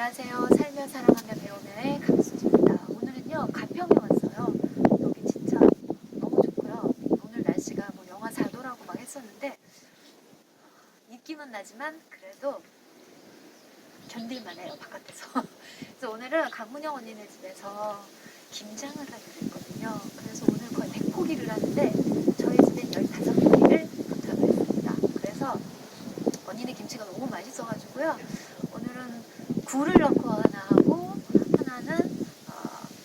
안녕하세요. 살며 살아가며 배우며의 강수지입니다. 오늘은요 가평에 왔어요. 여기 진짜 너무 좋고요. 오늘 날씨가 뭐 영하 4도라고 막 했었는데 입기는 나지만 그래도 견딜만 해요 바깥에서. 그래서 오늘은 강문영 언니네 집에서 김장을 하기로 했거든요. 그래서 오늘 거의 100포기를 하는데 저희 집엔 15포기를 부탁을 했습니다. 그래서 언니네 김치가 너무 맛있어가지고요. 오늘은 굴을 넣고 하나 하고 하나는 어,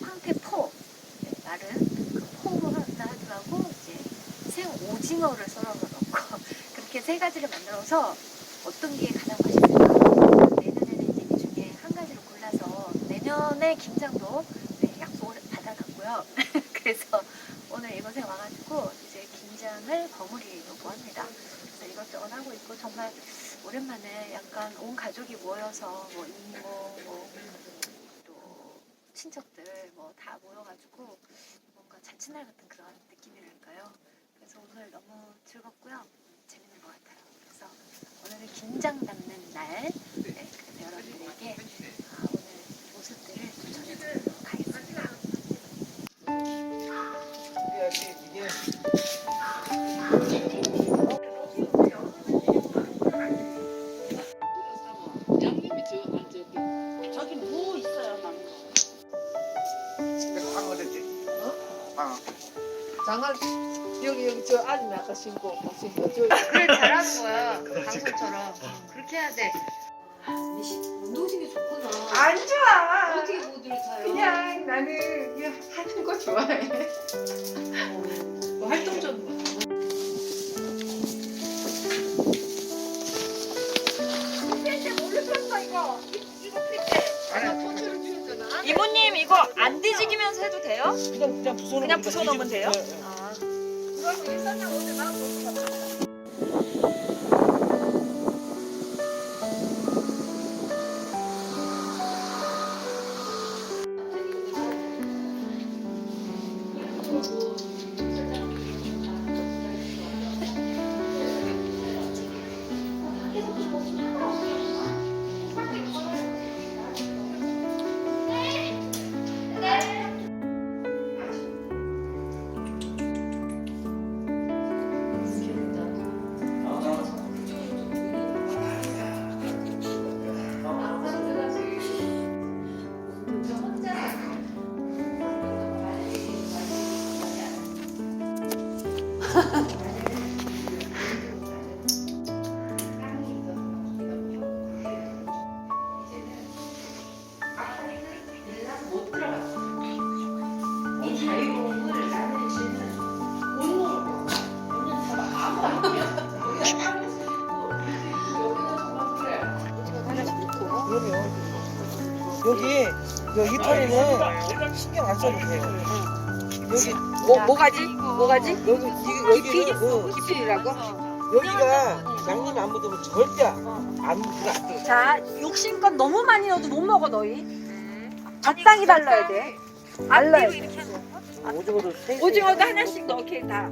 황태포. 네, 마른 그 포로 하나 하더라고. 이제 생 오징어를 썰어서 넣고 그렇게 세 가지를 만들어서 어떤 게 가장 맛있을까? 내년에는 이제 이 중에 한 가지를 골라서 내년에 김장도 네, 약속을 받아갔고요. 그래서 오늘 이곳에 와가지고 이제 김장을 버무리려고 합니다 이것저것 하고 있고 정말 오랜만에 약간 온 가족이 모여서 뭐 이모 뭐또 친척들 뭐 다 모여가지고 뭔가 잔칫날 같은 그런 느낌이랄까요. 그래서 오늘 너무 즐겁고요. 재밌는 것 같아요. 그래서 오늘은 긴장 담는 날. 네, 그래서 여러분들에게 아, 오늘 모습들을 좀 전해드리도록 하겠습니다. 저 아줌마 아까 신고 신고 저 그래 잘하는 거야. 방송처럼 그렇게 해야 돼. 운동신이 좋구나. 안 좋아. 어떻게 모드를 타요? 그냥 나는 그냥 하는 거 좋아해. 뭐 활동적인 거. 이모님 이거 안 뒤지기면서 해도 돼요? 그냥 그냥 부숴 그냥 부숴놓으면 돼요? 我一上来我嘴巴都说不 여기 여기 이파리는 신경 안 써도 돼요. 여기 뭐 뭐가지? 뭐가지? 여기 여기 여기는 그, 기필이라고? 여기가 양념이 안 묻으면 절대 안 묻어. 자 욕심껏 너무 많이 넣어도 못 먹어 너희. 적당히 달라야 돼. 달라야 돼. 오징어도 세. 오징어도 하나씩 넣게 다.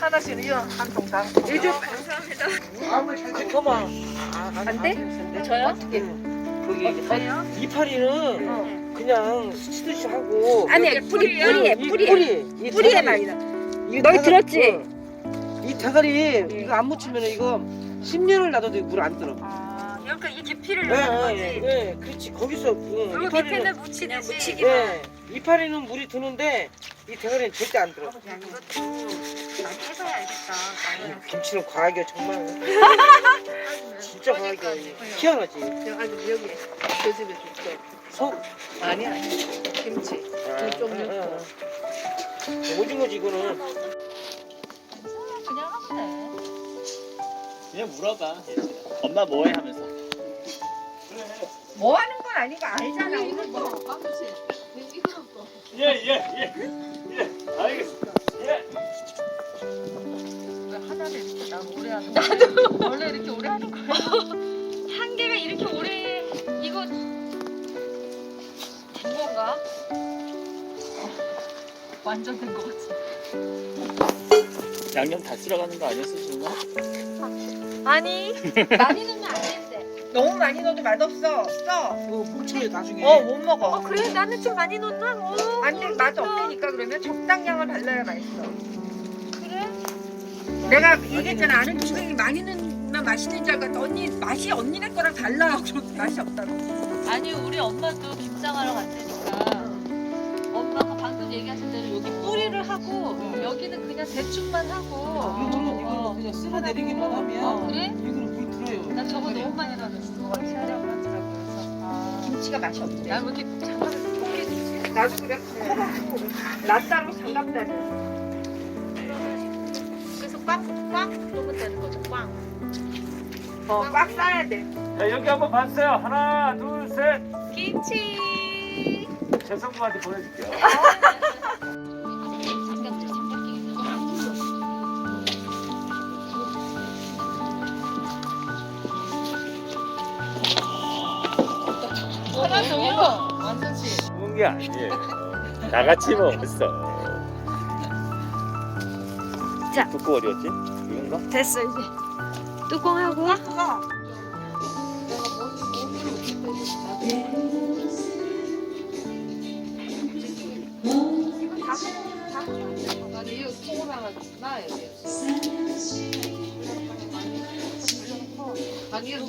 하나씩은요 한 통 당. 요즘 잠깐만. 안 돼? 저요? 거기 어, 이파리는 그냥 스치듯이 하고. 아니 뿌리 뿌리에 이 뿌리에 뿌리 이 뿌리에 대가리. 넣어. 이게 너희 대가리- 들었지? 어. 이 대가리 이거 안 묻히면 이거 10년을 놔둬도 물 안 들어. 아 그러니까 이 깊이를 예, 예, 예, 그렇지. 거기서 응, 그리고 이파리는 밑에는 묻히듯이 묻히기만. 예, 이파리는 물이 드는데 이 대가리는 절대 안 들어. 야 이것도 많이 해봐야 알겠다. 이 김치는 과학이야 정말. 진짜 과학이야. 희한하지. 저 아줌마 여기 저 집에 줄게. 속 아니 아니 김치 두쪽 아, 넣고. 아, 아. 오징어지 이거는. 그냥 하면 돼. 그냥 물어봐. 엄마 뭐해 하면서. 뭐 하는 건 아니고 알잖아. 오늘 뭐 방금 예, 예, 예. 예, 완전 된거 같아. 양념 다 쓸어가는 거 아니었어, 지금? 아니 많이 넣으면 안 된대. 너무 많이 넣어도 맛없어. 써. 이거 봉초에 나중에. 어, 못 먹어. 어 그래 나는 좀 많이 넣나? 어, 안 돼, 맛 없다니까 그러면 적당량을 발라야 맛있어. 그래? 내가 얘기했잖아. 아는 주생이 많이 넣으면 맛있는 줄 알고 언니 맛이 언니네 거랑 달라. 그럼 맛이 없다고. 아니 우리 엄마도 김장하러 갔다 그냥 대충만 하고 이거는 이거 그냥 쓸어 내리기만 하면. 어, 그래? 이거는 불 들어요. 나 저거 너무 많이 넣었어 김장을 하더라고 그래서 김치가 맛이 없대. 나 이렇게 장갑을 통일했지 나도 그래. 커갖고 나 따로 장갑 다녀. 그래서 꽉꽉 놓으면 되는 거죠 꽉 어, 꽉 싸야 돼. 자 여기 한번 봤어요. 하나, 둘, 셋. 김치 재성부한테 보내줄게요. 먹어 완전치 먹은 게 아니에요. 다 같이 먹었어. 자. 뚜껑 어디였지? 이건가? 됐어 이제 뚜껑 하고 아니 이거 통으로 하나 놔야 돼. 아니 이거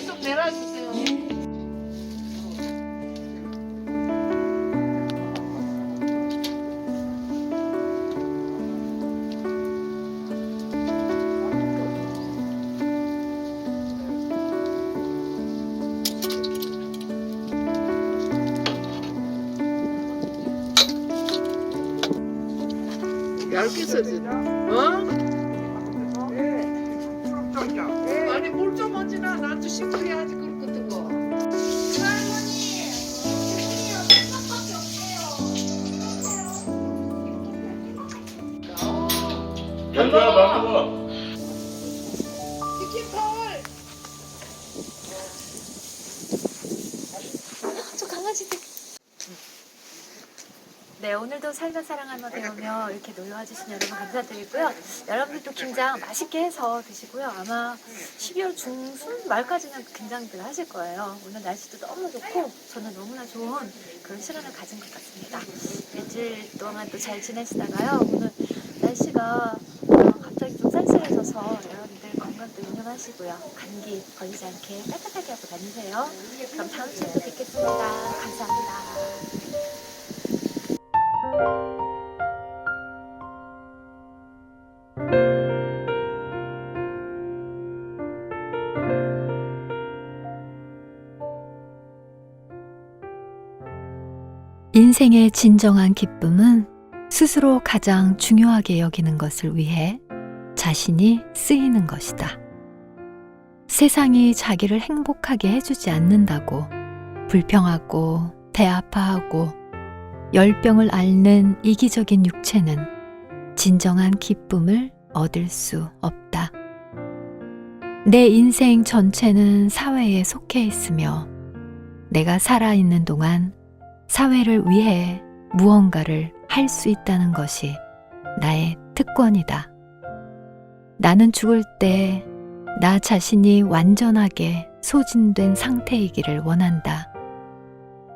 좀 내려주세요. 얇게 써지나? 어? 아니 물좀 얹으나 나도 싱크해야지 그럴 같은 거. 연주야 밥 먹어. 네, 오늘도 살다 사랑하며 배우며 이렇게 놀러와 주신 여러분 감사드리고요. 여러분들도 김장 맛있게 해서 드시고요. 아마 12월 중순 말까지는 김장들 하실 거예요. 오늘 날씨도 너무 좋고 저는 너무나 좋은 그런 시간을 가진 것 같습니다. 일주일 동안 또 잘 지내시다가요. 오늘 날씨가 어, 갑자기 좀 쌀쌀해져서 여러분들 건강 도 유념하시고요. 감기 걸리지 않게 따뜻하게 하고 다니세요. 그럼 다음 주에 또 뵙겠습니다. 감사합니다. 인생의 진정한 기쁨은 스스로 가장 중요하게 여기는 것을 위해 자신이 쓰이는 것이다. 세상이 자기를 행복하게 해주지 않는다고 불평하고 배 아파하고 열병을 앓는 이기적인 육체는 진정한 기쁨을 얻을 수 없다. 내 인생 전체는 사회에 속해 있으며 내가 살아있는 동안 사회를 위해 무언가를 할 수 있다는 것이 나의 특권이다. 나는 죽을 때 나 자신이 완전하게 소진된 상태이기를 원한다.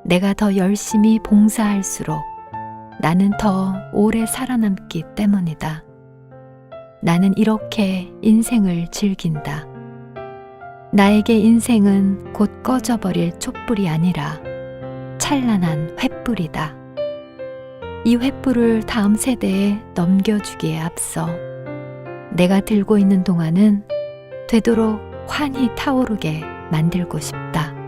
내가 더 열심히 봉사할수록 나는 더 오래 살아남기 때문이다. 나는 이렇게 인생을 즐긴다. 나에게 인생은 곧 꺼져버릴 촛불이 아니라 찬란한 횃불이다. 이 횃불을 다음 세대에 넘겨주기에 앞서 내가 들고 있는 동안은 되도록 환히 타오르게 만들고 싶다.